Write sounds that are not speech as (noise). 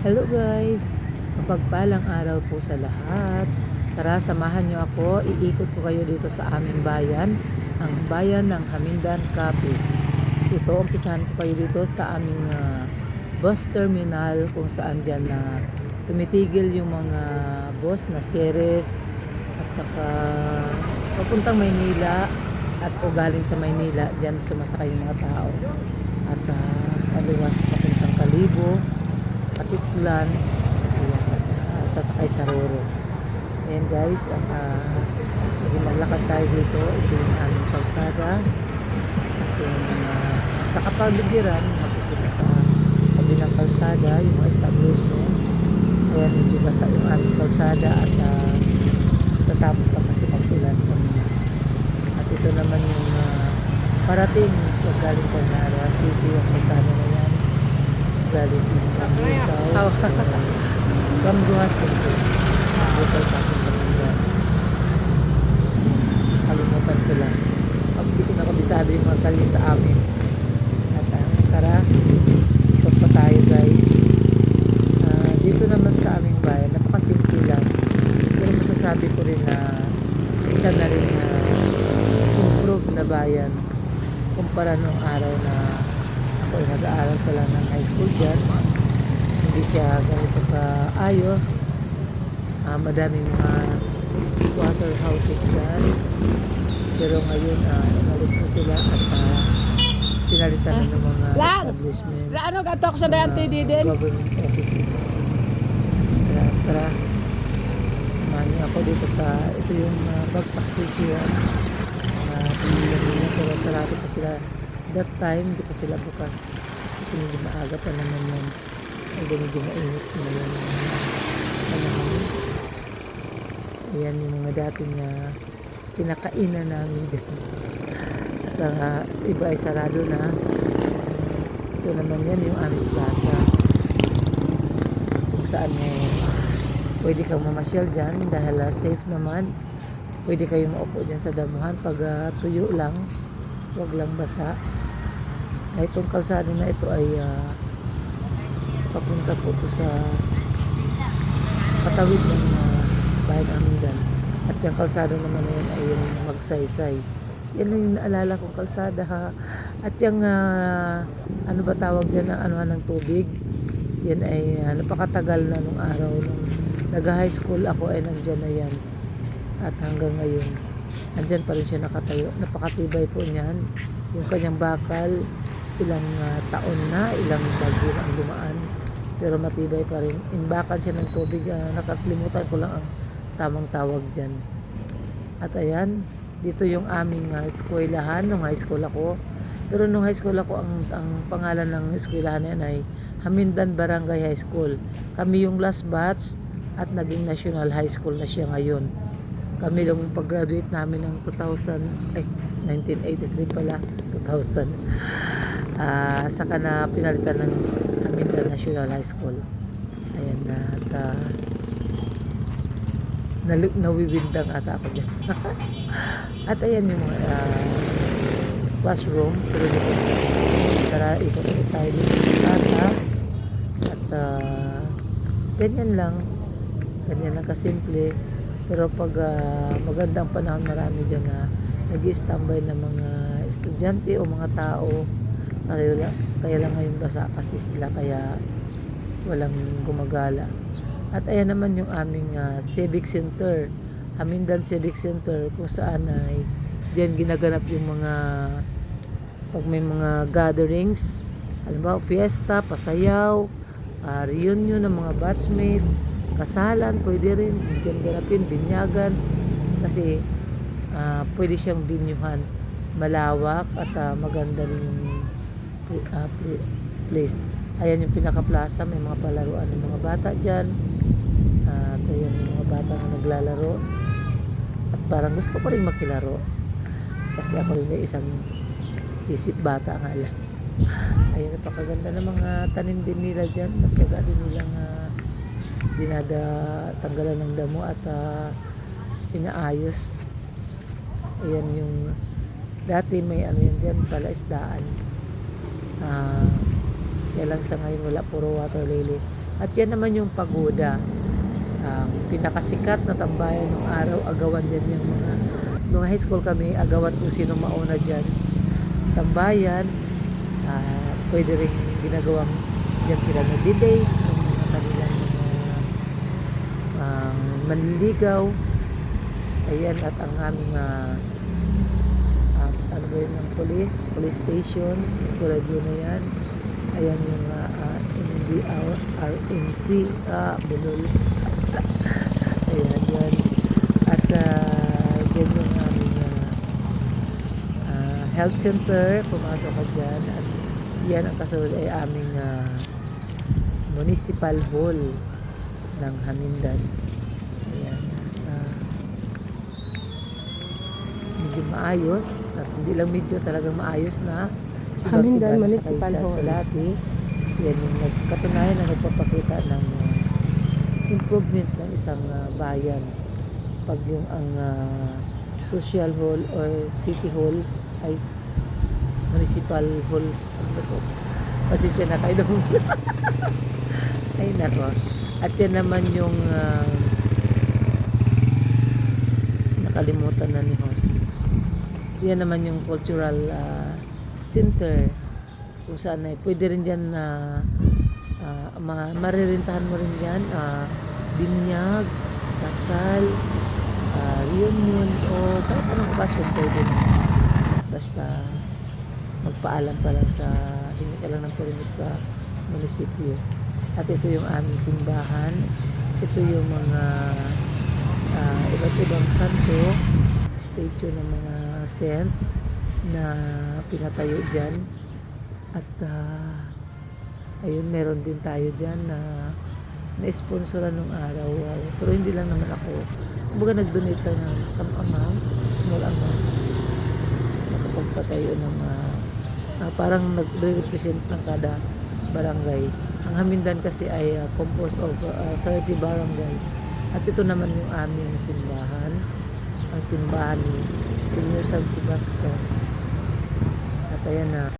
Hello guys! Mapagpalang araw po sa lahat. Tara, samahan niyo ako. Iikot ko kayo dito sa aming bayan, ang bayan ng Hamindan, Capiz. Ito, umpisahan ko kayo dito sa aming ah, bus terminal kung saan dyan na tumitigil yung mga bus na series at saka papuntang Maynila at o galing sa Maynila, dyan sumasakay yung mga tao. At uh, paluwas papuntang Kalibo, At ah, sasakay sa Roro. Ayan guys, at uh, sige maglakad tayo dito. Ito yung aming kalsada. At yung uh, sa kapaligiran, makikita sa tabi ng kalsada, yung mga establishment. Ayan, medyo basa yung aming kalsada at uh, tatapos lang kasi kanina. At ito naman yung uh, parating pag galing ka na Ara City, yung kalsada na yan. Galing ng Busaw. From Duha City. Busaw tapos sa Mandan. Kalimutan ko lang. Pag di ko nakabisado yung mga kali sa amin. At uh, tara, ikot pa tayo guys. Ah, dito naman sa aming bayan, napakasimple lang. Pero masasabi ko rin na isa na rin na improve na bayan kumpara nung araw na ako ay nag-aaral pa lang ng high school dyan. Hindi siya ganito kaayos. Ah, madaming mga squatter houses dyan. Pero ngayon, ah, umalis na sila at ah, pinalitan na ng mga Lan! establishment Ano gato ko sa mga ti din? government offices. Tara, tara. Samahan niyo ako dito sa, ito yung uh, bagsak presyo yan. Uh, nila, pero sarado pa sila. That time, hindi pa sila bukas. Kasi medyo maaga pa naman yan. Medyo medyo mainit na. Panahon. Ayan yung mga dating uh, kinakainan namin dyan. At uh, iba ay sarado na. Ito naman yan yung aming plaza. Kung saan eh, pwede kang mamasyal dyan dahil ah, safe naman. Pwede kayo maupo dyan sa damuhan pag ah, tuyo lang. Huwag lang basa. Ay, itong kalsada na ito ay ah, papunta po to sa patawid ng uh, bayan Amindan. At yung kalsada naman na yun ay yung magsaysay. Yan yung naalala kong kalsada ha. At yung ah, ano ba tawag dyan na anuhan ng tubig. Yan ay ah, napakatagal na nung araw nung nag-high school ako ay nandyan na yan. At hanggang ngayon, andyan pa rin siya nakatayo. Napakatibay po niyan. Yung kanyang bakal, ilang ah, taon na, ilang bagyo na ang dumaan. Pero matibay pa rin. Imbakan siya ng tubig. ah, nakakalimutan ko lang ang tamang tawag dyan. At ayan, dito yung aming uh, eskwelahan nung high school ako. Pero nung high school ako, ang, ang pangalan ng eskwelahan yan ay Hamindan Barangay High School. Kami yung last batch at naging National High School na siya ngayon. Kami lang pag-graduate namin ng 2000, ay, 1983 pala, 2000. Ah, saka na pinalitan ng Hamindan National High School. Ayan na, at ah, nalu- nawiwindang ata ako dyan. (laughs) At ayan yung mga ah, classroom. Pero dito, tara, ikot tayo dito sa plaza. At ah, ganyan lang. Ganyan lang kasimple. Pero pag ah, magandang panahon, marami dyan na nag standby ng mga estudyante o mga tao. Kaya lang, kaya lang ngayon basa kasi sila kaya walang gumagala. At ayan naman yung aming ah, Civic Center, Hamindan Civic Center kung saan ay diyan ginaganap yung mga pag may mga gatherings, halimbawa fiesta, pasayaw, ah, reunion ng mga batchmates, kasalan, pwede rin, diyan ganapin, binyagan, kasi ah, pwede siyang binyuhan, malawak at ah, maganda rin yung pla- place. Ayan yung pinaka-plaza, may mga palaruan ng mga bata dyan. At ayan yung mga bata na naglalaro. At parang gusto ko rin makilaro. Kasi ako rin ay isang isip bata nga lang. Ayan, napakaganda ng mga tanim din nila dyan. Natyaga din nilang uh, dinada tanggalan ng damo at ah, inaayos. Ayan yung dati may ano yan dyan pala isdaan. Ah, kaya lang sa ngayon wala puro water lily. At yan naman yung pagoda. Ang pinakasikat na tambayan ng araw, agawan yan yung mga nung high school kami, agawan kung sino mauna dyan. Tambayan, ah, pwede rin ginagawang dyan sila nag-debate, yung mga kanilang ah, manliligaw. Ayan, at ang aming ah, ah, ano ng police, police station, tulad yun na yan. Ayan yung uh, uh, RMC, ah, bulol. (laughs) Ayan, yan. At uh, yan yung aming ah, ah, health center, pumasok ka dyan. At yan ang kasunod ay aming ah, municipal hall ng Hamindan. Ayan. ah, medyo maayos at hindi lang medyo talagang maayos na Hamindan Municipal Hall. sa dati. Yan yung nagkatunayan na nagpapakita ng uh, improvement ng isang uh, bayan. Pag yung ang uh, social hall or city hall ay municipal hall. Pasensya na kayo nung (laughs) ay nako. At yan naman yung uh, nakalimutan na ni host yan naman yung cultural uh, center kung saan ay pwede rin dyan na uh, ma- maririntahan mo rin dyan uh, binyag, kasal uh, reunion o kahit anong okasyon pwede na. Basta magpaalam ka lang sa hindi ka lang ng permit sa munisipyo. At ito yung aming simbahan ito yung mga uh, iba't ibang santo statue ng mga saints na pinatayo dyan. At ah, ayun meron din tayo dyan na na-sponsoran nung araw. Ah, pero hindi lang naman ako. Kumbaga nag-donate lang ng some amount small amount nakapagpatayo ng ah, ah, parang nag-represent ng kada barangay. Ang Hamindan kasi ay ah, composed of ah, 30 barangays. At ito naman yung aming simbahan. Ang simbahan ni Senior San Sebastian. At ayan na